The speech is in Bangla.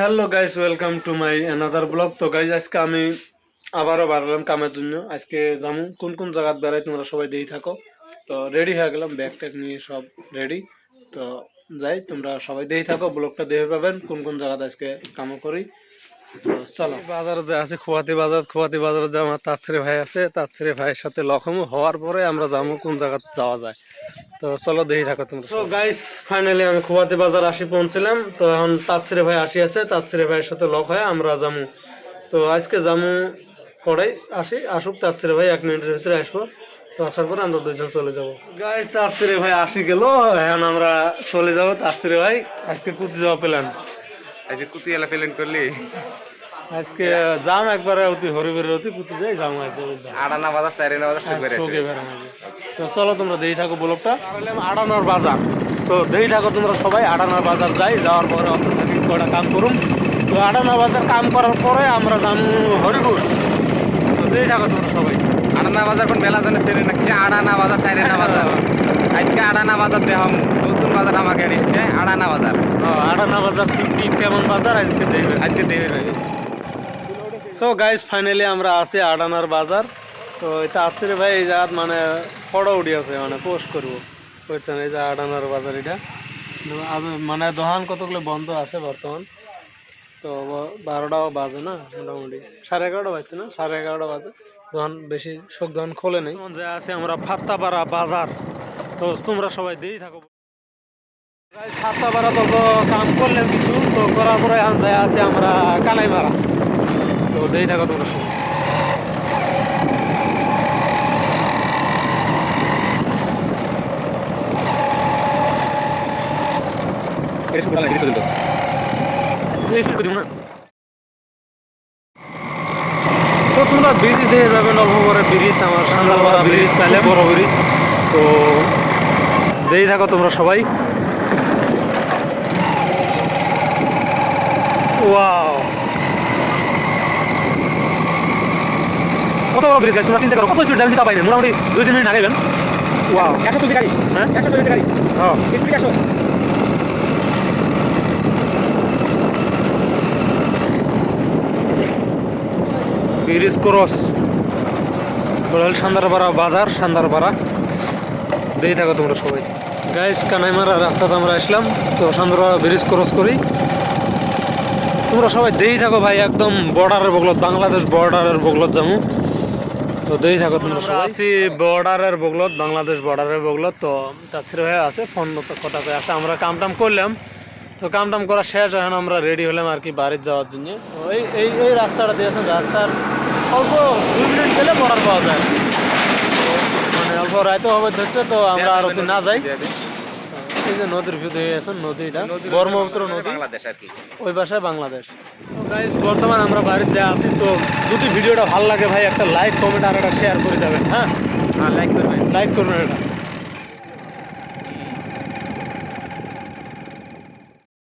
Hello guys, welcome to my another blog. তো গাইস, আজকে আমি আবারও বাড়লাম কামের জন্য। আজকে যাব কোন কোন জায়গায় বেড়াই তোমরা সবাই দিয়েই থাকো। তো রেডি হয়ে গেলাম ব্যাগ ট্যাগ নিয়ে সব রেডি তো যাই, তোমরা সবাই দিয়েই থাকো, ব্লগটা দেখে পাবেন কোন কোন জায়গাতে আজকে কামও করি। তো চলো। বাজারে যে আছে, খোয়াতি বাজার, খোয়াতি বাজারে যে আমার তাছরে ভাই আছে তাছরে ভাইয়ের সাথে লখমু হওয়ার পরে আমরা যাব কোন জায়গাতে যাওয়া যায়। তো চলো দেখি থাকো তোমরা। তো গাইস ফাইনালি আমি খোয়াতে বাজার আসি পৌঁছলাম। তো এখন তাছরে ভাই আসি আছে তাছরে ভাইয়ের সাথে লক হয় আমরা যামু। তো আজকে যামু পরেই আসি আসুক তাছরে ভাই এক মিনিটের ভিতরে আসব। তো আসার পরে আমরা দুজন চলে যাব। গাইস তাছরে ভাই আসি গেল এখন আমরা চলে যাব তাছরে ভাই। আজকে কুতি যাওয়া প্ল্যান আজকে কুতি এলা প্লেন করলি? আজকে যাম একবারে অতি হরিবের অতি কুতি যাই যাম আজকে আড়ানা বাজার চারিনা বাজার করে শোকে বেড়া তো চলো তোমরা দেই থাকো ব্লকটা আড়ানোর বাজার। তো দেই থাকো তোমরা সবাই আড়ানোর বাজার যাই যাওয়ার পরে থাকি কটা কাম করুম। তো আড়ানোর বাজার কাম করার পরে আমরা যাব হরিপুর। তো দেই থাকো তোমরা সবাই। আড়ানা বাজার কোন বেলা জানে সেরে না কি আড়ানা বাজার চারিনা বাজার। আজকে আড়ানা বাজার দেখাম নতুন বাজার আমাকে এনেছে আড়ানা বাজার। হ্যাঁ, আড়ানা বাজার কি কেমন বাজার? আজকে দেখবে আজকে দেবে সো গাইজ ফাইনালি আমরা আছি আড়ানার বাজার। তো এটা আছে রে ভাই এই জায়গাত মানে ফটো উঠি আছে মানে পোস্ট করব। বুঝছেন? এই যে আড়ানার বাজার এটা। আজ মানে দোকান কতগুলো বন্ধ আছে বর্তমান। তো বারোটাও বাজে না মোটামুটি। সাড়ে এগারোটা বাজছে না? সাড়ে এগারোটা বাজে। দোকান বেশি সব দোকান খোলে নেই। যে আছে আমরা ফাত্তাপাড়া বাজার। তো তোমরা সবাই দিয়েই থাকো। ফাত্তাপাড়া তো কাম করলাম কিছু। তো করার পরে এখন যায় আছে আমরা কানাইমারা তো দেই থাকো তোমরা শুরু তো ব্রিজ দেখে যাবে নবগড়ের ব্রিজ আমার সান্দালপাড়া ব্রিজ চাইলে বড় ব্রিজ। তো দেই থাকো তোমরা সবাই। ওয়াও। বড় ব্রিজ আছে তোমরা চিন্তা করো। কত স্পিড যাবেন পাইবেন মোটামুটি দুই তিন মিনিট আগাইবেন ওয়াও একশো চলছে গাড়ি হ্যাঁ? একশো চলছে গাড়ি। হ্যাঁ। স্পিড একশো। ব্রিজ ক্রস বড়াল সান্দারপাড়া বাজার সান্দারপাড়া। থাকো তোমরা সবাই। গাইস কানাইমারা রাস্তাতে আমরা আসলাম তো সান্দারপাড়া ব্রিজ ক্রস করি। তোমরা সবাই দেখে থাকো ভাই একদম বর্ডারের বগলত বাংলাদেশ বর্ডারের বগলত যাব তো দেই থাকো তোমরা সবাই। আছি বর্ডারের বগলত বাংলাদেশ বর্ডারের বগলত। তো তাছাড়া হয়ে আছে ফোন কথা কয়ে আছে আমরা কাম টাম করলাম। তো কাম টাম করা শেষ এখন আমরা রেডি হলাম আর কি বাড়ির যাওয়ার জন্য। এই এই এই রাস্তাটা দিয়েছেন রাস্তার অল্প দুই মিনিট গেলে বর্ডার পাওয়া যায়। তো মানে অল্প রাইতে হবে ধরছে তো আমরা আর না যাই। এই যে নদীর ভিউ দিয়ে আছেন নদীটা। ব্রহ্মপুত্র নদী। বাংলাদেশ আর কি। ওই বাসায় বাংলাদেশ। গাইজ বর্তমান আমরা বাড়িতে যা আছি তো যদি ভিডিওটা ভালো লাগে ভাই একটা লাইক কমেন্ট আর একটা শেয়ার করে যাবেন হ্যাঁ? লাইক করবেন। লাইক করবেন এটা।